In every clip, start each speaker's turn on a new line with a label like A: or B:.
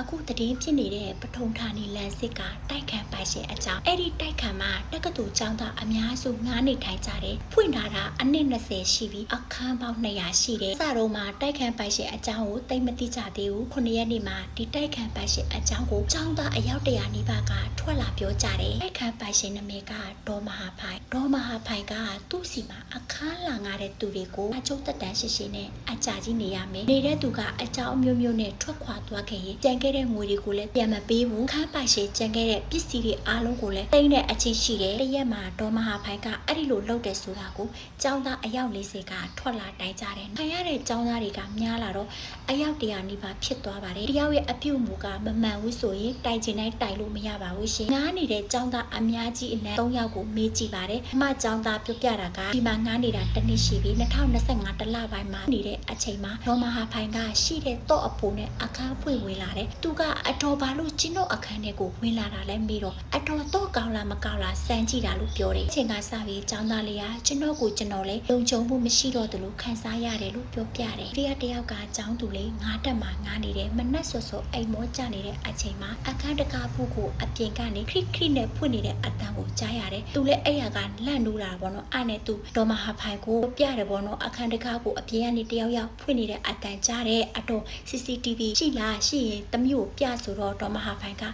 A: အခုတည်င်းဖြစ်နေတဲ့ပထုံဌာနီလန်စစ်ကတိုက်ခံပိုင်ရှင်အကြောင်းအဲ့ဒီတိုက်ခံမှာတက္ကသိုလ်ကျောင်းသားအများစုငားနေထိုင်ကြတယ်ဖွင့်ထားတာအနည်း20ရှိပြီးအခန်းပေါင်း200ရှိတယ်စတော့မှာတိုက်ခံပိုင်ရှင်အကြောင်းကိုတိတ်မသိကြသေးဘူးခုနှစ်ရက်နေ့မှာဒီတိုက်ခံပိုင်ရှင်အကြောင်းကိုကျောင်းသားအယောက်100နီးပါးကထွက်လာပြောကြတယ်တိုက်ခံပိုင်ရှင်နာမည်ကဒေါ်မဟာဖိုင်ဒေါ်မဟာဖိုင်ကသူ့စီမှာအခန်းလာငားတဲ့သူတွေကိုအကျုံးသက်တမ်းရှိရှိနဲ့အကြာကြီးနေရမယ်နေတဲ့သူကအကြောင်းအမျိုးမျိုးနဲ့ထွက်ခွာသွားခဲ့ရင်ကြံခဲ့တဲ့ငွေတွေကိုလည်းပြန်မပေးဘူးခန်းပိုင်ရှင်ကြံခဲ့တဲ့ပစ္စည်းတွေအားလုံးကိုလည်းတိမ့်တဲ့အချင်းရှိတယ်တရက်မှာဒေါ်မဟာဖိုင်ကအဲ့ဒီလိုလုပ်တယ်ဆိုတာကိုကျောင်းသားအယောက်40ကထွက်လာတိုင်ကြတယ်ထိုင်ရတဲ့ကျောင်းသားတွေကများလာတော့အယောက်100နီးပါးဖြစ်သွားပါတယ်တယောက်ရဲ့အပြုတ်မူကမမှန်ဘူးဆိုရင်တိုင်ချင်တိုင်းတိုင်လို့မရပါဘူးရှင်ငားနေတဲ့ကျောင်းသားအများကြီးအနက်3ယောက်ကိုမေးကြည့်ပါတယ်အမကျောင်းသားပြောပြတာကဒီမှာငားနေတာတစ်နှစ်ရှိပြီ2025တလပိုင်းမှာနေတဲ့အချိန်မှာဒေါ်မဟာဖိုင်ကရှိတဲ့တော့အဖိုးနဲ့အခန်းဖွင့်ဝင်လာတယ်သူကအတော်ဘာလို့ကျင်းတော့အခန်းထဲကိုဝင်လာတာလဲမေးတော့အတော်တော့ကောင်းလားမကောင်းလားစမ်းကြည့်တာလို့ပြောတယ်အချိန်ကစပြီးကျောင်းသားလေးကကျွန်တော်ကိုကျွန်တော်လည်းလုံခြုံမှုမရှိတော့တယ်လို့ခံစားရတယ်လို့ပြောပြတယ်တယောက်တယောက်ကကျောင်းသူလေးငားတက်မှာငားနေတယ်မနှက်ဆော့ဆော့အိမ်မောကြနေတဲ့အချိန်မှာအခန်းတကားဖို့ကိုအပြင်ကနေခရစ်ခရစ်နဲ့ဖွင့်နေတဲ့အတန်ကိုကြားရတယ်သူလည်းအဲ့ရကလန့်နိုးတာပေါ့နော်အဲ့နဲ့သူဒေါ်မဟာဖိုင်ကိုပြတယ်ပေါ့နော်အခန်းတကားကိုအပြင်ကနေတယောက်ယောက်ဖွင့်နေတဲ့အတန်ကြားတယ်အတော် CCTV ရှိလားရှိရင်တမျိုးပြဆိုတော့ဒေါ်မဟာဖိုင်က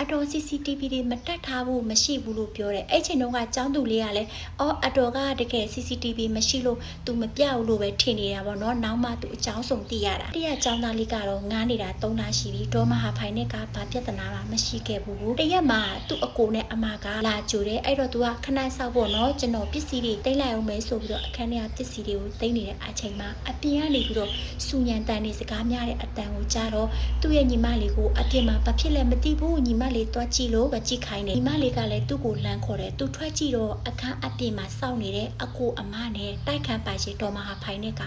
A: အတော် CCTV တွေမတက်ထားဘူးမရှိဘူးလို့ပြောတယ်အဲ့ချိန်တုန်းကကျောင်းသူလေးကလည်းအော်အတော်ကတကယ် CCTV မရှိလို့သူမပြဘူးလို့ပဲထင်နေတာပေါ့နော်နောက်မှသူအကြောင်းစုံသိရတာတရက်ကျောင်းသားလေးကတော့ငားနေတာ၃လရှိပြီဒေါ်မဟာဖိုင်နဲ့ကဘာပြဿနာမှမရှိခဲ့ဘူးတရက်မှာသူ့အကိုနဲ့အမကလာကြိုတယ်အဲ့တော့သူကခဏဆောက်ဖို့နော်ကျွန်တော်ပစ္စည်းတွေတိတ်လိုက်အောင်မယ်ဆိုပြီးတော့အခန်းထဲကပစ္စည်းတွေကိုတိတ်နေတဲ့အချိန်မှာအပြင်ကနေပြီးတော့စူညံတန်နေစကားများတဲ့အတန်ကိုကြားတော့သူ့ရဲ့ညီမလေးကိုအပြင်မှာဘာဖြစ်လဲမသိဘူးညီမလေးတွားကြည့်လို့ပဲကြည့်ခိုင်းတယ်ညီမလေးကလည်းသူ့ကိုလှမ်းခေါ်တယ်သူထွက်ကြည့်တော့အခန်းအပြင်မှာစောင့်နေတဲ့အကိုအမနဲ့တိုက်ခန်းပိုင်ရှင်တော်မဟာဖိုင်နဲ့က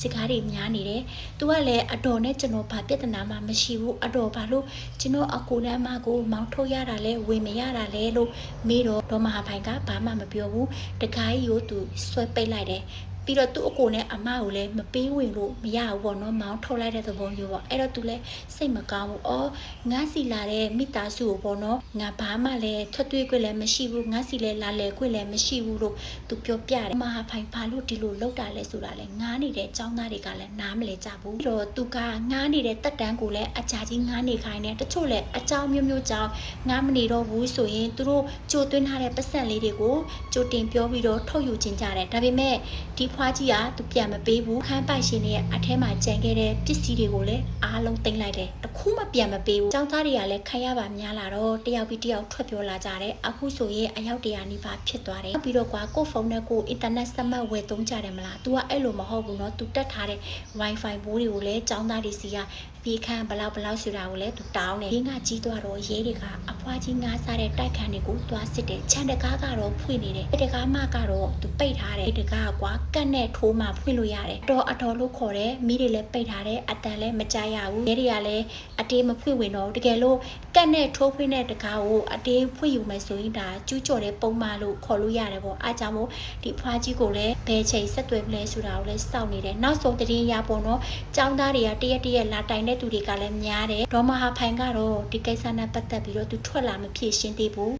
A: စကားတွေများနေတယ်သူကလည်းအတော်နဲ့ကျွန်တော်ဘာပြဿနာမှမရှိဘူးအတော်ဘာလို့ကျွန်တော်အကိုနဲ့အမကိုမောင်းထုတ်ရတာလဲဝင်မရတာလဲလို့မေးတော့ဒေါ်မဟာဖိုင်ကဘာမှမပြောဘူးတခါကြီးကိုသူဆွဲပိတ်လိုက်တယ် ပြီးတော့သူ့အကိုနဲ့အမကိုလည်းမပေးဝင်လို့မရဘူးပေါ့နော်မောင်းထုတ်လိုက်တဲ့သဘောမျိုးပေါ့အဲ့တော့သူလည်းစိတ်မကောင်းဘူးအော်ငါစီလာတဲ့မိသားစုကိုပေါ့နော်ငါဘာမှလည်းထွက်တွေ့ခွင့်လည်းမရှိဘူးငါစီလည်းလာလဲခွင့်လည်းမရှိဘူးလို့သူပြောပြတယ်မဟာဖိုင်ဘာလို့ဒီလိုလောက်တာလဲဆိုတာလဲငားနေတဲ့အကြောင်းသားတွေကလည်းနားမလဲကြဘူးပြီးတော့သူကငားနေတဲ့တက်တန်းကိုလည်းအကြာကြီးငားနေခိုင်းတယ်တချို့လည်းအကြောင်းမျိုးမျိုးကြောင့်ငားမနေတော့ဘူးဆိုရင်သူတို့ကြိုသွင်းထားတဲ့ပတ်စံလေးတွေကိုကြိုတင်ပြောပြီးတော့ထုတ်ယူခြင်းကြတယ်ဒါပေမဲ့ဒီဖွကြီးကသူပြန်မပေးဘူးခန်းပိုက်ရှင်ရဲ့အထဲမှာကြံခဲ့တဲ့ပစ္စည်းတွေကိုလည်းအားလုံးတင်လိုက်တယ်တခုမှပြန်မပေးဘူးចောင်းသားတွေကလည်းခရရပါများလာတော့တယောက်ပြီးတယောက်ထွက်ပြောလာကြတယ်အခုဆိုရင်အယောက်တရာနီးပါးဖြစ်သွားတယ်ပြီးတော့ကွာကို့ဖုန်းနဲ့ကို့အင်တာနက်စမတ်ဝယ်သုံးကြတယ်မလား तू ကအဲ့လိုမဟုတ်ဘူးเนาะ तू တက်ထားတဲ့ wifi ဘိုးတွေကိုလည်းចောင်းသားတွေစီကပြီးခန်းဘလောက်ဘလောက်ဆိုတာကိုလည်းသူတောင်းတယ်။ရင်းကကြီးသွားတော့ရဲတွေကအဖွားကြီးငားစားတဲ့တိုက်ခန်းတွေကိုသွားစစ်တယ်။ခြံတကားကတော့ဖွင့်နေတယ်။အဲ့တကားမကတော့သူပိတ်ထားတယ်။အဲ့တကားကွာက တ်နဲ့ထိုးမှဖွင့်လို့ရတယ်။တော်အတော်လို့ခေါ်တယ်။မိတွေလည်းပိတ်ထားတယ်။အတန်လည်းမကြရဘူး။ရဲတွေကလည်းအတေးမဖွင့်ဝင်တော့ဘူးတကယ်လို့ကတ်နဲ့ထိုးဖွင့်တဲ့တကားကိုအတေးဖွင့်ယူမယ်ဆိုရင်ဒါကျူးကျော်တဲ့ပုံမှန်လို့ခေါ်လို့ရတယ်ပေါ့။အားကြောင့်မို့ဒီဖွားကြီးကိုလည်းဘယ်ချိန်ဆက်သွယ်မလဲဆိုတာကိုလည်းစောင့်နေတယ်။နောက်ဆုံးတရင်ရပေါ့နော်။ចောင်းသားတွေကတရက်တရက်လာတိုင်တဲ့သူတွေကလည်းများတယ်ဒေါ်မဟာဖိုင်ကတော့ဒီကိစ္စနဲ့ပတ်သက်ပြီးတော့သူထွက်လာမဖြစ်ရှင်းသေးဘူး